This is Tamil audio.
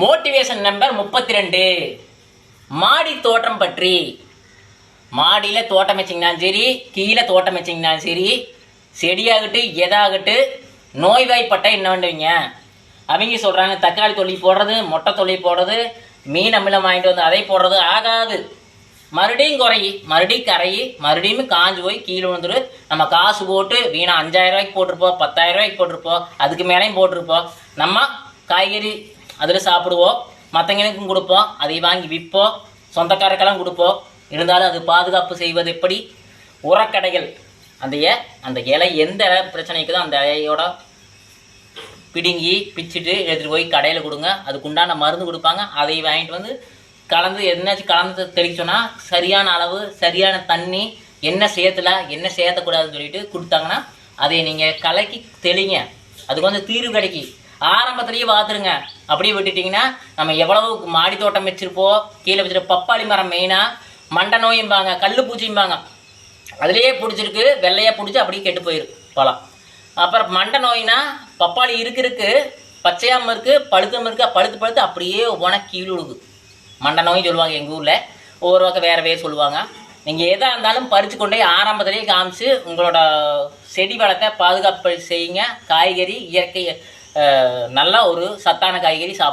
மோட்டிவேஷன் நம்பர் முப்பத்தி ரெண்டு மாடி தோட்டம் பற்றி. மாடியில் தோட்டம் வச்சிங்கனாலும் சரி கீழே தோட்டம் வச்சிங்கனாலும் சரி செடியாகட்டு எதாகட்டு நோய்வாய்ப்பட்ட என்ன பண்ணுவீங்க? அவங்க சொல்கிறாங்க தக்காளி தொல்லி போடுறது மொட்டை தொல்லி போடுறது மீன் அமிலம் வாங்கிட்டு வந்து அதை போடுறது ஆகாது. மறுபடியும் குறையி மறுபடியும் கரையி மறுபடியும் காஞ்சு போய் கீழே விழுந்துரு. நம்ம காசு போட்டு வீணா அஞ்சாயிரம் ரூபாய்க்கு போட்டிருப்போம் பத்தாயிரம் ரூபாய்க்கு போட்டிருப்போம் அதுக்கு மேலேயும் போட்டிருப்போம். நம்ம காய்கறி அதில் சாப்பிடுவோம். மற்றவங்களுக்கும் கொடுப்போம். அதை வாங்கி விற்போம். சொந்தக்காரக்கெல்லாம் கொடுப்போம். இருந்தாலும் அது பாதுகாப்பு செய்வது எப்படி? உரக்கடைகள். அந்த இ- அந்த இலை எந்த இலை பிரச்சனைக்குதோ அந்த இலையோட பிடுங்கி பிச்சுட்டு எடுத்துகிட்டு போய் கடையில் கொடுங்க. அதுக்கு உண்டான மருந்து கொடுப்பாங்க. அதை வாங்கிட்டு வந்து கலந்து என்னாச்சும் கலந்து தெளிக்க சொன்னால் சரியான அளவு சரியான தண்ணி என்ன சேர்த்துல என்ன சேர்த்தக்கூடாதுன்னு சொல்லிட்டு கொடுத்தாங்கன்னா அதை நீங்கள் கலக்கி தெளிங்க. அதுக்கு வந்து தீர்வு கிடைக்கி ஆரம்பத்துலேயே பார்த்துருங்க அப்படியே விட்டுட்டிங்கன்னா நம்ம எவ்வளவு மாடி தோட்டம் வச்சுருப்போம் கீழே வச்சுருப்போம் பப்பாளி மரம் மெயினாக மண்டை நோயும்பாங்க கல் பூச்சிம்பாங்க அதுலேயே பிடிச்சிருக்கு வெள்ளையாக பிடிச்சி அப்படியே கெட்டு போயிரு பழம் அப்புறம் மண்டை நோய்னா பப்பாளி இருக்கு இருக்கு. பச்சையாமல் இருக்குது பழுக்காம இருக்கு பழுத்து பழுத்து அப்படியே உனக்கு கீழே விழுகு மண்டை நோய் சொல்லுவாங்க எங்கள் ஊரில். ஒவ்வொரு பக்கம் வேறு வேறு சொல்லுவாங்க. நீங்கள் எதாக இருந்தாலும் பறித்து கொண்டே ஆரம்பத்திலேயே காமிச்சு உங்களோட செடி வளத்தை பாதுகாப்பு செய்யுங்க. காய்கறி இயற்கை நல்லா ஒரு சத்தான காய்கறி சாப்பிட்டு